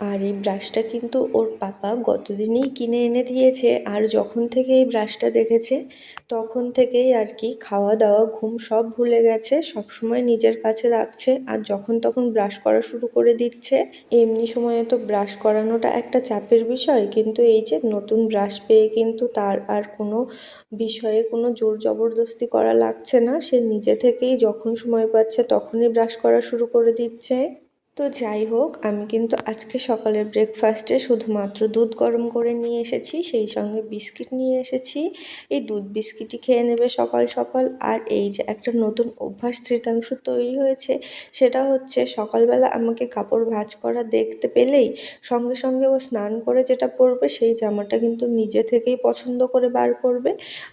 আর এই ব্রাশটা কিন্তু ওর পাপা গতদিনই কিনে এনে দিয়েছে। আর যখন থেকে এই ব্রাশটা দেখেছে, তখন থেকেই আর কি খাওয়া দাওয়া, ঘুম সব ভুলে গেছে সব সময় নিজের কাছে রাখছে। আর যখন তখন ব্রাশ করা শুরু করে দিচ্ছে, এমনি সময়ে তো ব্রাশ করানোটা একটা চাপের বিষয়। কিন্তু এই যে নতুন ব্রাশ পেয়ে কিন্তু তার আর কোনো বিষয়ে কোনো জোর জবরদস্তি করা লাগছে না। সে নিজে থেকেই যখন সময় পাচ্ছে তখনই ব্রাশ করা শুরু করে দিচ্ছে। তো যাই হোক, আমি কিন্তু আজকে সকালের ব্রেকফাস্টে শুধুমাত্র দুধ গরম করে নিয়ে এসেছি, সেই সঙ্গে বিস্কিট নিয়ে এসেছি। এই দুধ বিস্কিটই খেয়ে নেবে সকাল সকাল। আর এই যে একটা নতুন অভ্যাস তৃতাংশ তৈরি হয়েছে, সেটা হচ্ছে সকালবেলা আমাকে কাপড় ভাঁজ করা দেখতে পেলেই সঙ্গে সঙ্গে ও স্নান করে যেটা পরবে, সেই জামাটা কিন্তু নিজে থেকেই পছন্দ করে বার করবে।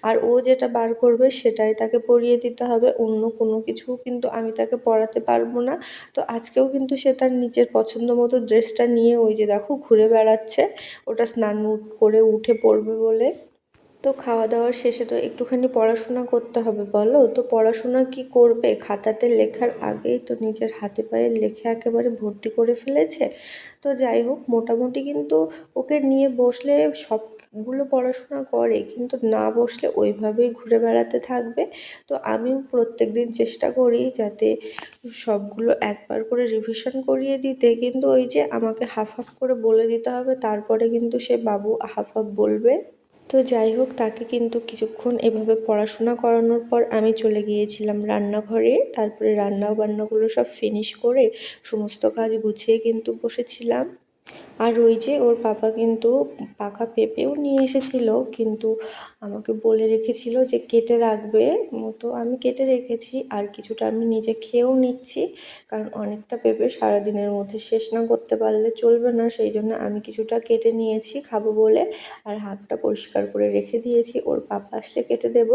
আর ও যেটা বার করবে, সেটাই তাকে পরিয়ে দিতে হবে, অন্য কোনো কিছু কিন্তু আমি তাকে পরাতে পারব না। তো আজকেও কিন্তু সে তার নিজের পছন্দ মতো ড্রেসটা নিয়ে ওই যে দেখো ঘুরে বেড়াচ্ছে। ওটা স্নান করে উঠে পড়বে বলে। তো খাওয়া দাওয়ার শেষে তো একটুখানি পড়াশোনা করতে হবে, বলো? তো পড়াশোনা কি করবে? খাতাতে লেখার আগেই তো নিজের হাতে পায়ে লেখে একেবারে ভর্তি করে ফেলেছে। তো যাই হোক, মোটামুটি কিন্তু ওকে নিয়ে বসলে সবগুলো পড়াশোনা করে, কিন্তু না বসলে ওইভাবেই ঘুরে বেড়াতে থাকবে। তো আমিও প্রত্যেক দিন চেষ্টা করি যাতে সবগুলো একবার করে রিভিশন করিয়ে দিতে। কিন্তু ওই যে আমাকে হাফ হাফ করে বলে দিতে হবে, তারপরে কিন্তু সে বাবু হাফ হাফ বলবে। তো যাই হোক, তাকে কিন্তু কিছুক্ষণ এভাবে পড়াশোনা করানোর পর আমি চলে গিয়েছিলাম রান্নাঘরে। তারপরে রান্না বান্নাগুলো সব ফিনিশ করে সমস্ত কাজ গুছিয়ে কিন্তু বসেছিলাম। আর ওই যে ওর পাপা কিন্তু পাকা পেঁপেও নিয়ে এসেছিল, কিন্তু আমাকে বলে রেখেছিল যে কেটে রাখবে। তো আমি কেটে রেখেছি আর কিছুটা আমি নিজে খেয়েও নিচ্ছি, কারণ অনেকটা পেঁপে সারাদিনের মধ্যে শেষ না করতে পারলে চলবে না, সেই জন্য আমি কিছুটা কেটে নিয়েছি খাব বলে। আর হাতটা পরিষ্কার করে রেখে দিয়েছি, ওর পাপা আসলে কেটে দেব।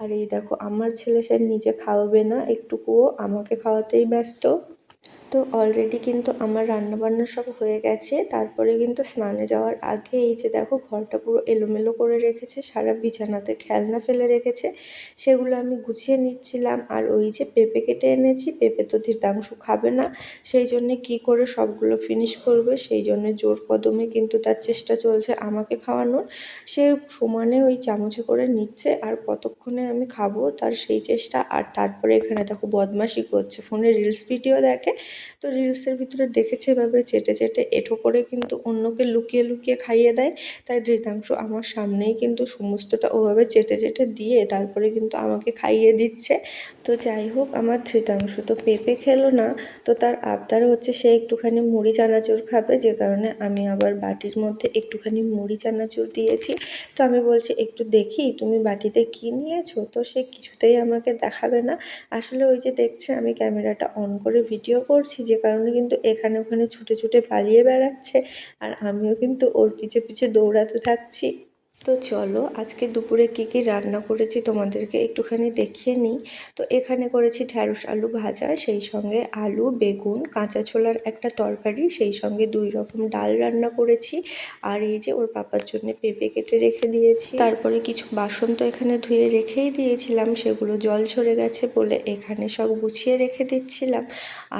আর এই দেখো, আমার ছেলে সে নিজে খাওয়াবে না, একটুকুও আমাকে খাওয়াতেই ব্যস্ত। তো অলরেডি কিন্তু আমার রান্নাবান্না সব হয়ে গেছে। তারপরে কিন্তু স্নানে যাওয়ার আগে এই যে দেখো ঘরটা পুরো এলোমেলো করে রেখেছে, সারা বিছানাতে খেলনা ফেলে রেখেছে। সেগুলো আমি গুছিয়ে নিচ্ছিলাম আর ওই যে পেঁপে কেটে এনেছি, পেঁপে তো ধীরতাংশ খাবে না। সেই জন্যে কি করে সবগুলো ফিনিশ করবে, সেই জন্য জোর কদমে কিন্তু তার চেষ্টা চলছে আমাকে খাওয়ানোর। সে সমানে ওই চামচে করে নিচ্ছে আর কতক্ষণে আমি খাব তার সেই চেষ্টা। আর তারপরে এখানে দেখো বদমাশি করছে, ফোনে রিলস ভিডিও দেখে। তো রিলসের ভিতরে দেখেছে এভাবে চেটে চেটে এঁঠো করে কিন্তু অন্যকে লুকিয়ে লুকিয়ে খাইয়ে দেয়। তাই ধৃতাংশ আমার সামনেই কিন্তু সমস্তটা ওভাবে চেটে চেটে দিয়ে তারপরে কিন্তু আমাকে খাইয়ে দিচ্ছে। তো যাই হোক, আমার ধৃতাংশ তো পেঁপে খেলো না। তো তার আবদার হচ্ছে সে একটুখানি মুড়ি চানাচুর খাবে। যে কারণে আমি আবার বাটির মধ্যে একটুখানি মুড়ি চানাচুর দিয়েছি। তো আমি বলছি, একটু দেখি, তুমি বাটিতে কী নিয়েছো? তো সে কিছুতেই আমাকে দেখাবে না। আসলে ওই যে দেখছে, আমি ক্যামেরাটা অন করে ভিডিও করছি। যে কারণে কিন্তু এখানে ওখানে ছুটে ছুটে পালিয়ে বেড়াচ্ছে আর আমিও কিন্তু ওর পিছে পিছে দৌড়াতে থাকছি। তো চলো, আজকে দুপুরে কী কী রান্না করেছি তোমাদেরকে একটুখানি দেখিয়ে নিই। তো এখানে করেছি ঢ্যাঁড়স আলু ভাজা, সেই সঙ্গে আলু, বেগুন, কাঁচা ছোলার একটা তরকারি, সেই সঙ্গে দুই রকম ডাল রান্না করেছি। আর এই যে ওর পাপার জন্য পেঁপে কেটে রেখে দিয়েছি। তারপরে কিছু বাসন তো এখানে ধুয়ে রেখেই দিয়েছিলাম, সেগুলো জল ঝরে গেছে বলে এখানে সব গুছিয়ে রেখে দিচ্ছিলাম।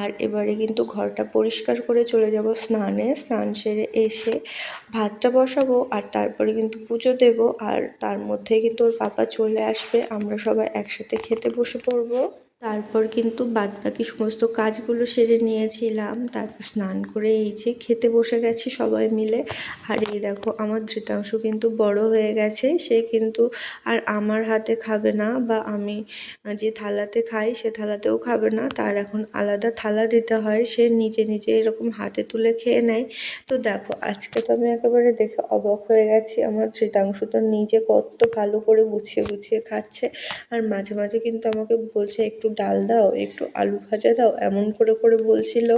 আর এবারে কিন্তু ঘরটা পরিষ্কার করে চলে যাব স্নানে, স্নান সেরে এসে ভাতটা বসাবো। আর তারপরে কিন্তু পুজো দেব আর তার মধ্যে কিন্তু ওর বাবা চলে আসবে। আমরা সবাই একসাথে খেতে বসে পড়ব। তারপর কিন্তু বাদবাকি সমস্ত কাজগুলো সেরে নিয়েছিলাম। তারপর স্নান করে এই যে খেতে বসে গেছি সবাই মিলে। আর এই দেখো, আমার ধৃতাংশ কিন্তু বড় হয়ে গেছে। সে কিন্তু আর আমার হাতে খাবে না বা আমি যে থালাতে খাই সে থালাতেও খাবে না। তার এখন আলাদা থালা দিতে হয়। সে নিজে নিজে এরকম হাতে তুলে খেয়ে নেয়। তো দেখো, আজকে তো আমি একেবারে দেখে অবাক হয়ে গেছি। আমার ধৃতাংশ তো নিজে কত ভালো করে গুছিয়ে গুছিয়ে খাচ্ছে। আর মাঝে মাঝে কিন্তু আমাকে বলছে একটু ডাল দাও একটু আলু ভাজা দাও এমন করে করে বলছিল।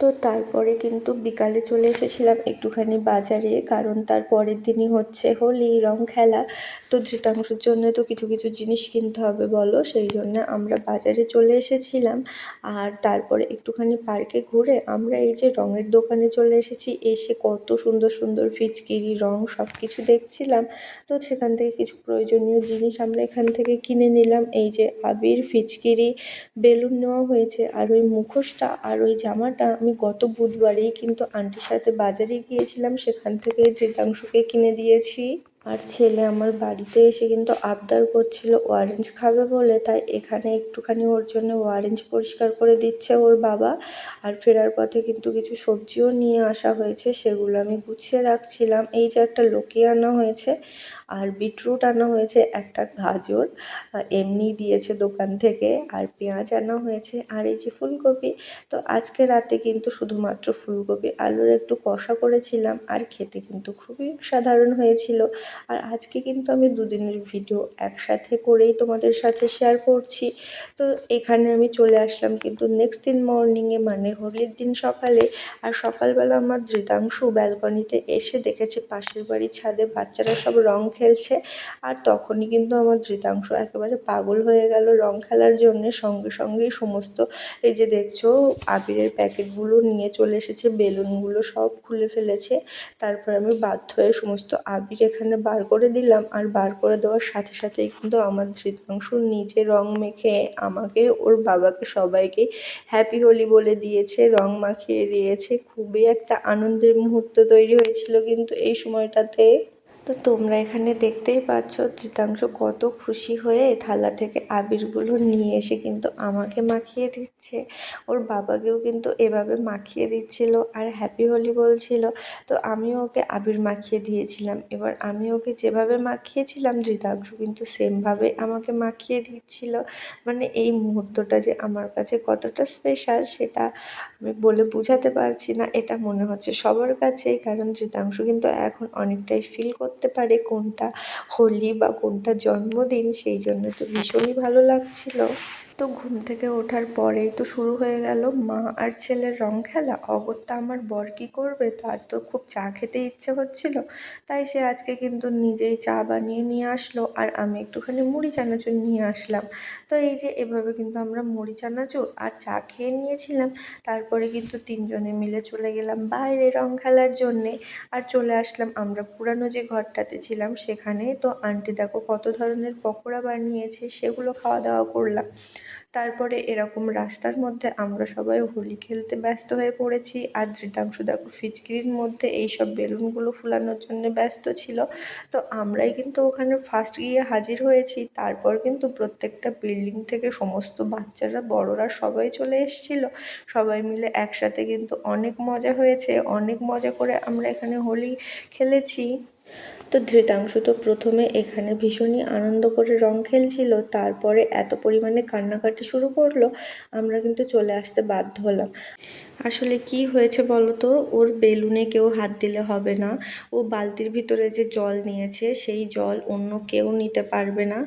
তো তারপরে কিন্তু বিকালে চলে এসেছিলাম একটুখানি বাজারে, কারণ তার পরের দিনই হচ্ছে হোলি, রং খেলা। তো ধৃতাংশের জন্য তো কিছু কিছু জিনিস কিনতে হবে বলো, সেই জন্য আমরা বাজারে চলে এসেছিলাম। আর তারপরে একটুখানি পার্কে ঘুরে আমরা এই যে রঙের দোকানে চলে এসেছি, এসে কত সুন্দর সুন্দর ফিচকিরি, রং সব কিছু দেখছিলাম। তো সেখান থেকে কিছু প্রয়োজনীয় জিনিস আমরা এখান থেকে কিনে নিলাম। এই যে আবির, ফিচকিরি, বেলুন নেওয়া হয়েছে, আর ওই মুখোশটা, আর ওই জামাটা আমি গত বুধবারেই কিন্তু আন্টির সাথে বাজারে গিয়েছিলাম সেখান থেকে ধৃতাংশকে কিনে দিয়েছি। আর ছেলে আমার বাড়িতে এসে কিন্তু আবদার করছিল অরেঞ্জ খাবে বলে। তাই এখানে একটুখানি ওর জন্য অরেঞ্জ পরিষ্কার করে দিচ্ছে ওর বাবা। আর ফেরার পথে কিন্তু কিছু সবজিও নিয়ে আসা হয়েছে, সেগুলো আমি গুছিয়ে রাখছিলাম। এই যে একটা লকি আনা হয়েছে আর বিটরুট আনা হয়েছে, একটা গাজর এমনি দিয়েছে দোকান থেকে। আর পেঁয়াজ আনা হয়েছে আর এই যে ফুলকপি। তো আজকে রাতে কিন্তু শুধুমাত্র ফুলকপি, আলুর একটু কষা করেছিলাম। আর খেতে কিন্তু খুবই সাধারণ হয়েছিল। আর আজকে কিন্তু আমি দুদিনের ভিডিও একসাথে করেই তোমাদের সাথে শেয়ার করছি। তো এখানে আমি চলে আসলাম কিন্তু নেক্সট দিন মর্নিংয়ে মানে হোলির দিন সকালে, আর সকালবেলা আমার ধৃতাংশু ব্যালকনিতে এসে দেখেছে পাশের বাড়ির ছাদে বাচ্চারা সব রং খেলছে, আর তখনই কিন্তু আমার ধৃতাংশ একেবারে পাগল হয়ে গেল রং খেলার জন্যে। সঙ্গে সঙ্গেই সমস্ত এই যে দেখছ, আবিরের প্যাকেটগুলো নিয়ে চলে এসেছে, বেলুনগুলো সব খুলে ফেলেছে। তারপর আমি বাধ্য হয়ে সমস্ত আবির এখানে বার করে দিলাম আর বার করে দেওয়ার সাথে সাথেই কিন্তু আমার ধৃতাংশ নিজে রং মেখে আমাকে, ওর বাবাকে সবাইকে হ্যাপি হোলি বলে দিয়েছে, রং মাখিয়ে দিয়েছে। খুবই একটা আনন্দের মুহূর্ত তৈরি হয়েছিল কিন্তু এই সময়টাতে তো তোমরা এখানে দেখতেই পাচ্ছ জিতাংশ কত খুশি হয়ে থালা থেকে আবিরগুলো নিয়ে এসে কিন্তু আমাকে মাখিয়ে দিচ্ছে। ওর বাবাকেও কিন্তু এভাবে মাখিয়ে দিচ্ছিল আর হ্যাপি হোলি বলছিল। তো আমিও ওকে আবির মাখিয়ে দিয়েছিলাম। এবার আমি ওকে যেভাবে মাখিয়েছিলাম ধৃতাংশ কিন্তু সেমভাবে আমাকে মাখিয়ে দিচ্ছিল। মানে এই মুহূর্তটা যে আমার কাছে কতটা স্পেশাল সেটা আমি বলে বোঝাতে পারছি না। এটা মনে হচ্ছে সবার কাছেই, কারণ ধৃতাংশ কিন্তু এখন অনেকটাই ফিল করতে করতে পারে কোনটা হোলি বা কোনটা জন্মদিন সেই জন্য তো ভীষণই ভালো লাগছিল। তো ঘুম থেকে ওঠার পরেই তো শুরু হয়ে গেল মা আর ছেলের রং খেলা। অগত্যা আমার বর কী করবে? তার তো খুব চা খেতে ইচ্ছে হচ্ছিল। তাই সে আজকে কিন্তু নিজেই চা বানিয়ে নিয়ে আসলো আর আমি একটুখানি মুড়ি চানাচুর নিয়ে আসলাম। তো এই যে এভাবে কিন্তু আমরা মুড়ি চানাচুর আর চা খেয়ে নিয়েছিলাম। তারপরে কিন্তু তিনজনে মিলে চলে গেলাম বাইরে রং খেলার জন্যে। আর চলে আসলাম আমরা পুরানো যে ঘরটাতে ছিলাম সেখানে তো আন্টি দেখো কত ধরনের পকোড়া বানিয়েছে, সেগুলো খাওয়া দাওয়া করলাম। তারপরে এরকম রাস্তার মধ্যে আমরা সবাই হোলি খেলতে ব্যস্ত হয়ে পড়েছি আর ধৃতাংশ দেখো ফিচকিরির মধ্যে এইসব বেলুনগুলো ফুলানোর জন্য ব্যস্ত ছিল। তো আমরাই কিন্তু ওখানে ফার্স্ট গিয়ে হাজির হয়েছি। তারপর কিন্তু প্রত্যেকটা বিল্ডিং থেকে সমস্ত বাচ্চারা, বড়রা সবাই চলে এসেছিল। সবাই মিলে একসাথে কিন্তু অনেক মজা হয়েছে। অনেক মজা করে আমরা এখানে হোলি খেলেছি। তো ধৃতাংশু তো প্রথমে এখানে ভীষণই আনন্দ করে রং খেলছিল, তারপরে এত পরিমাণে কান্নাকাটি শুরু করল, আমরা কিন্তু চলে আসতে বাধ্য হলাম। আসলে কি হয়েছে বলতো ওর বেলুনে কেউ হাত দিলে হবে না। ও বালতির ভিতরে যে জল নিয়েছে, সেই জল অন্য কেউ নিতে পারবে না।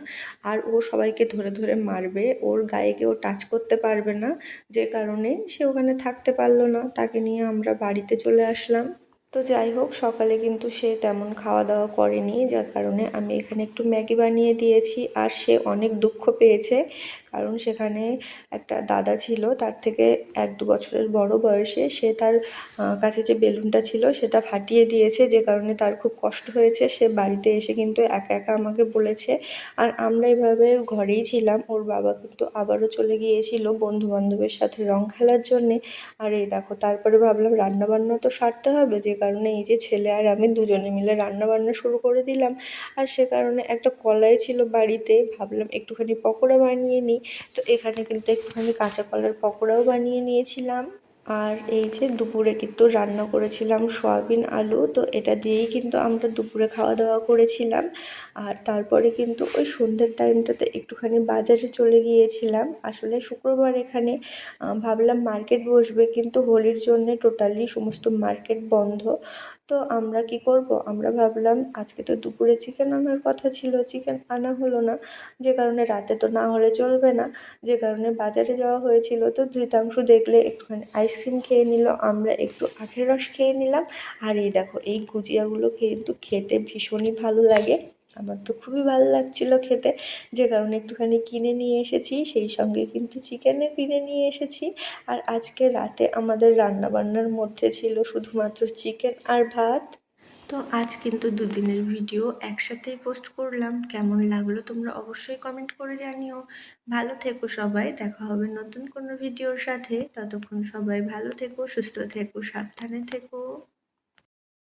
আর ও সবাইকে ধরে ধরে মারবে। ওর গায়ে কেউ টাচ করতে পারবে না। যে কারণে সে ওখানে থাকতে পারল না। তাকে নিয়ে আমরা বাড়িতে চলে আসলাম। তো যাই হোক, সকালে কিন্তু সে তেমন খাওয়া দাওয়া করেনি, যার কারণে আমি এখানে একটু ম্যাগি বানিয়ে দিয়েছি, আর সে অনেক দুঃখ পেয়েছে। কারণ সেখানে একটা দাদা ছিল, তার থেকে এক দু বছরের বড় বয়সে সে তার কাছে যে বেলুনটা ছিল সেটা ফাটিয়ে দিয়েছে, যে কারণে তার খুব কষ্ট হয়েছে। সে বাড়িতে এসে কিন্তু একা একা আমাকে বলেছে। আর আমরা এভাবে ঘরেই ছিলাম, ওর বাবা কিন্তু আবারও চলে গিয়েছিল বন্ধু বান্ধবের সাথে রং খেলার জন্যে। আর এই দেখো, তারপরে ভাবলাম রান্নাবান্না তো সারতে হবে, যে কারণে এই যে ছেলে আর আমি দুজনে মিলে রান্নাবান্না শুরু করে দিলাম। আর সে কারণে একটা কলাই ছিল বাড়িতে, ভাবলাম একটুখানি পকোড়া বানিয়ে নিই। তো এখানে কিন্তু একটুখানি কাঁচা কলার পকোড়াও বানিয়ে নিয়েছিলাম। আর এই যে দুপুরে কিন্তু রান্না করেছিলাম সয়াবিন আলু, তো এটা দিয়েই কিন্তু আমরা দুপুরে খাওয়া দাওয়া করেছিলাম। আর তারপরে কিন্তু ওই সন্ধ্যের টাইমটাতে একটুখানি বাজারে চলে গিয়েছিলাম। আসলে শুক্রবার এখানে ভাবলাম মার্কেট বসবে, কিন্তু হোলির জন্যে টোটালি সমস্ত মার্কেট বন্ধ। তো আমরা কি করব? আমরা ভাবলাম আজকে তো দুপুরে চিকেন আনার কথা ছিল। চিকেন আনা হলো না। যে কারণে রাতে তো না হলে চলবে না। যে কারণে বাজারে যাওয়া হয়েছিল। তো ধৃতাংশু দেখলে একটুখানি আইসক্রিম খেয়ে নিল। আমরা একটু আখের রস খেয়ে নিলাম। আর এই দেখো, এই গুজিয়াগুলো কিন্তু খেতে ভীষণই ভালো লাগে। আমার তো খুবই ভালো লাগছিল খেতে। যে কারণে একটুখানি কিনে নিয়ে এসেছি, সেই সঙ্গে কিন্তু চিকেনও কিনে নিয়ে এসেছি। আর আজকে রাতে আমাদের রান্নাবান্নার মধ্যে ছিল শুধুমাত্র চিকেন আর ভাত। তো আজ কিন্তু দুদিনের ভিডিও একসাথেই পোস্ট করলাম। কেমন লাগল তোমরা অবশ্যই কমেন্ট করে জানিও। ভালো থেকো সবাই, দেখা হবে নতুন কোনো ভিডিওর সাথে। ততক্ষণ সবাই ভালো থেকো, সুস্থ থেকো, সাবধানে থেকো।